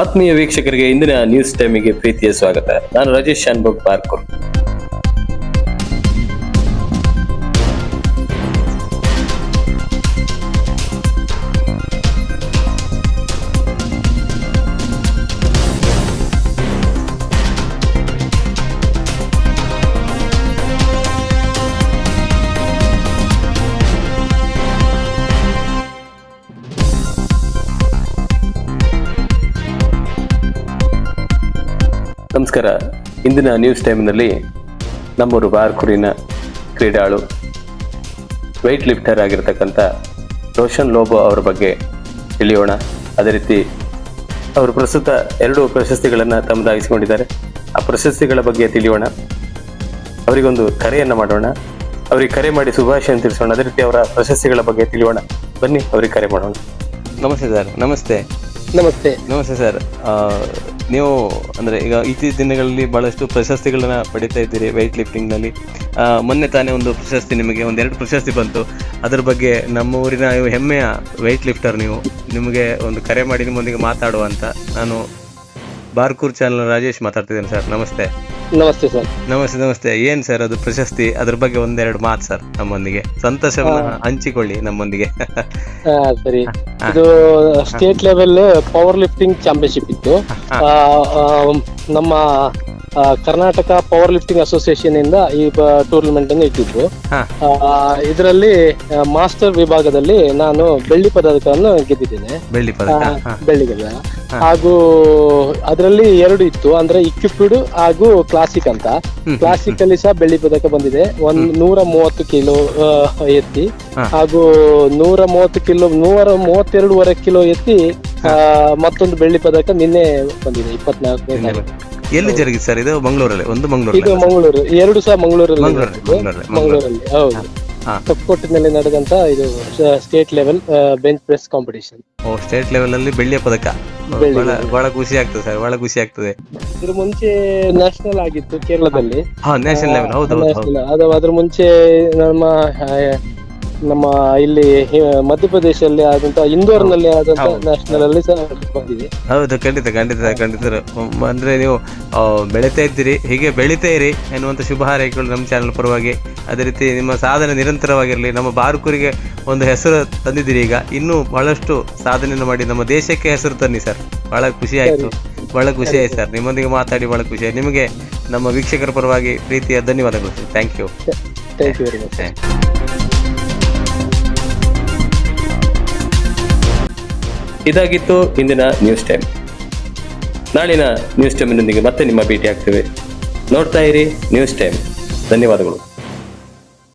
ಆತ್ಮೀಯ ವೀಕ್ಷಕರಿಗೆ ಇಂದಿನ ನ್ಯೂಸ್ ಟೈಮಿಗೆ ಪ್ರೀತಿಯ ಸ್ವಾಗತ. ನಾನು ರಾಜೇಶ್ ಶಾನ್ಭೋಗ್ ಪಾರ್ಕೂರ್. ನಮಸ್ಕಾರ. ಇಂದಿನ ನ್ಯೂಸ್ ಟೈಮ್ನಲ್ಲಿ ನಮ್ಮೂರು ಬಾರ್ಕುರಿನ ಕ್ರೀಡಾಳು ವೆಯ್ಟ್ ಲಿಫ್ಟರ್ ಆಗಿರ್ತಕ್ಕಂಥ ರೋಷನ್ ಲೋಬೋ ಅವರ ಬಗ್ಗೆ ತಿಳಿಯೋಣ. ಅದೇ ರೀತಿ ಅವರು ಪ್ರಸ್ತುತ ಎರಡು ಪ್ರಶಸ್ತಿಗಳನ್ನು ತಮ್ಮದಾಗಿಸಿಕೊಂಡಿದ್ದಾರೆ. ಆ ಪ್ರಶಸ್ತಿಗಳ ಬಗ್ಗೆ ತಿಳಿಯೋಣ. ಅವರಿಗೊಂದು ಕರೆಯನ್ನು ಮಾಡೋಣ. ಅವರಿಗೆ ಕರೆ ಮಾಡಿ ಶುಭಾಶಯ ತಿಳಿಸೋಣ. ಅದೇ ರೀತಿ ಅವರ ಪ್ರಶಸ್ತಿಗಳ ಬಗ್ಗೆ ತಿಳಿಯೋಣ. ಬನ್ನಿ ಅವರಿಗೆ ಕರೆ ಮಾಡೋಣ. ನಮಸ್ತೆ ಸರ್. ನಮಸ್ತೆ. ನಮಸ್ತೆ. ನಮಸ್ತೆ ಸರ್. ಆ, ನೀವು ಅಂದರೆ ಈಗ ಇತ್ತೀಚಿನ ದಿನಗಳಲ್ಲಿ ಬಹಳಷ್ಟು ಪ್ರಶಸ್ತಿಗಳನ್ನ ಪಡಿತಾ ಇದ್ದೀರಿ ವೆಯ್ಟ್ ಲಿಫ್ಟಿಂಗ್ನಲ್ಲಿ ಮೊನ್ನೆ ತಾನೇ ಒಂದು ಪ್ರಶಸ್ತಿ ನಿಮಗೆ ಒಂದೆರಡು ಪ್ರಶಸ್ತಿ ಬಂತು. ಅದ್ರ ಬಗ್ಗೆ ನಮ್ಮ ಊರಿನ ಹೆಮ್ಮೆಯ ವೆಯ್ಟ್ ಲಿಫ್ಟರ್ ನೀವು. ನಿಮಗೆ ಒಂದು ಕರೆ ಮಾಡಿ ನಿಮ್ಮೊಂದಿಗೆ ಮಾತಾಡುವ ಅಂತ ನಾನು ಬಾರ್ಕೂರ್ ಚಾನಲ್ ರಾಜೇಶ್ ಮಾತಾಡ್ತಿದ್ದೇನೆ ಸರ್. ನಮಸ್ತೆ. ನಮಸ್ತೆ ಸರ್. ನಮಸ್ತೆ ನಮಸ್ತೆ. ಏನ್ ಸರ್ ಅದು ಪ್ರಶಸ್ತಿ? ಅದ್ರ ಬಗ್ಗೆ ಒಂದೆರಡು ಮಾತು ಸರ್ ನಮ್ಮೊಂದಿಗೆ. ಸಂತೋಷವನ್ನ ಹಂಚಿಕೊಳ್ಳಿ ನಮ್ಮೊಂದಿಗೆ. ಸರಿ. ಇದು state level power lifting championship ಇತ್ತು. ನಮ್ಮ ಕರ್ನಾಟಕ ಪವರ್ ಲಿಫ್ಟಿಂಗ್ ಅಸೋಸಿಯೇಷನ್ ಇಂದ ಈ ಟೂರ್ನಮೆಂಟ್ ಅನ್ನು ಇಟ್ಟಿದ್ರು. ಇದರಲ್ಲಿ ಮಾಸ್ಟರ್ ವಿಭಾಗದಲ್ಲಿ ನಾನು ಬೆಳ್ಳಿ ಪದಕವನ್ನು ಗೆದ್ದಿದ್ದೇನೆ. ಬೆಳ್ಳಿ ಪದಕ. ಬೆಳ್ಳಿ ಪದಕ ಹಾಗೂ ಅದರಲ್ಲಿ ಎರಡು ಇತ್ತು. ಅಂದ್ರೆ ಇಕ್ವಿಪ್ಡ್ ಹಾಗೂ ಕ್ಲಾಸಿಕ್ ಅಂತ. ಕ್ಲಾಸಿಕ್ ಅಲ್ಲಿ ಸಹ ಬೆಳ್ಳಿ ಪದಕ ಬಂದಿದೆ. ಒಂದ್ ನೂರ ಮೂವತ್ತು ಕಿಲೋ ಎತ್ತಿ. ಹಾಗೂ ನೂರ ಮೂವತ್ತು ಕಿಲೋ ನೂರ ಮೂವತ್ತೆರಡೂವರೆ ಕಿಲೋ ಎತ್ತಿ ಮತ್ತೊಂದು ಬೆಳ್ಳಿ ಪದಕ ನಿನ್ನೆ ಬಂದಿದೆ. ಇಪ್ಪತ್ನಾಲ್ಕನೇ ತಾರೀಕು. ಎಲ್ಲಿ ಜರುಗಿದೆ ಸರ್? ಇದು ಮಂಗಳೂರಲ್ಲಿ ಒಂದು ಇದು ಮಂಗಳೂರಲ್ಲಿ ಮಂಗಳೂರು ಎರಡು ಸಹ ಮಂಗಳೂರಲ್ಲಿ ಮಂಗಳೂರಲ್ಲಿ. ಮಂಗಳೂರಲ್ಲಿ, ಮಂಗಳೂರಲ್ಲಿ. ಹೌದು. ಹಾ. ನಡೆದಂತ ಇದು state level bench press competition ಓ ಸ್ಟೇಟ್ ಲೆವೆಲ್ ಅಲ್ಲಿ ಬೆಳ್ಳಿಯ ಪದಕ. ಬಹಳ ಬಹಳ ಖುಷಿ ಆಗ್ತದೆ ಸರ್ ಬಹಳ ಖುಷಿ ಆಗ್ತದೆ. ಇದ್ರ ಮುಂಚೆ ನ್ಯಾಷನಲ್ ಆಗಿತ್ತು ಕೇರಳದಲ್ಲಿ. ಹಾ ನ್ಯಾಷನಲ್ ಲೆವೆಲ್ ಹೌದು ಹೌದು ಹೌದು. National. ಅದು ಅದ್ರ ಮುಂಚೆ ನಮ್ಮ ನಮ್ಮ ಇಲ್ಲಿ ಮಧ್ಯಪ್ರದೇಶದಲ್ಲಿ ಆದಂತ ಇಂದೋರ್ನಲ್ಲಿ ಆದಂತ ಹೌದು. ನ್ಯಾಷನಲ್ ಅಲ್ಲಿ ಸಹ ಬಂದಿದೆ. ಹೌದು ಖಂಡಿತ ಖಂಡಿತ ಖಂಡಿತ ಅಂದ್ರೆ ನೀವು ಬೆಳೀತಾ ಬೆಳಿತಾ ಇದ್ದೀರಿ ಹೀಗೆ ಬೆಳಿತಾ ಇರಿ ಎನ್ನುವಂತ ಶುಭ ಹಾರೈಕೆಗಳು ನಮ್ಮ ಚಾನಲ್ ಪರವಾಗಿ. ಅದೇ ರೀತಿ ನಿಮ್ಮ ಸಾಧನೆ ನಿರಂತರವಾಗಿರಲಿ ನಮ್ಮ ಬಾರ್ಕೂರಿಗೆ ಒಂದು ಹೆಸರು ತಂದಿದ್ದೀರಿ ಈಗ. ಇನ್ನೂ ಬಹಳಷ್ಟು ಸಾಧನೆಯನ್ನು ಮಾಡಿ ನಮ್ಮ ದೇಶಕ್ಕೆ ಹೆಸರು ತನ್ನಿ ಸರ್. ಬಹಳ ಖುಷಿ ಆಯ್ತು. ಬಹಳ ಖುಷಿ ಆಯ್ತು ಸರ್. ನಿಮ್ಮೊಂದಿಗೆ ಮಾತಾಡಿ ಬಹಳ ಖುಷಿ ಆಯ್ತು. ನಿಮಗೆ ನಮ್ಮ ವೀಕ್ಷಕರ ಪರವಾಗಿ ಪ್ರೀತಿಯ ಧನ್ಯವಾದಗಳು thank you thank you very much ಇದಾಗಿತ್ತು ಇಂದಿನ ನ್ಯೂಸ್ ಟೈಮ್. ನಾಳಿನ ನ್ಯೂಸ್ ಟೈಮ್ನೊಂದಿಗೆ ಮತ್ತೆ ನಿಮ್ಮ ಭೇಟಿ ಆಗ್ತೇವೆ ನೋಡ್ತಾ ಇರಿ ನ್ಯೂಸ್ ಟೈಮ್. ಧನ್ಯವಾದಗಳು.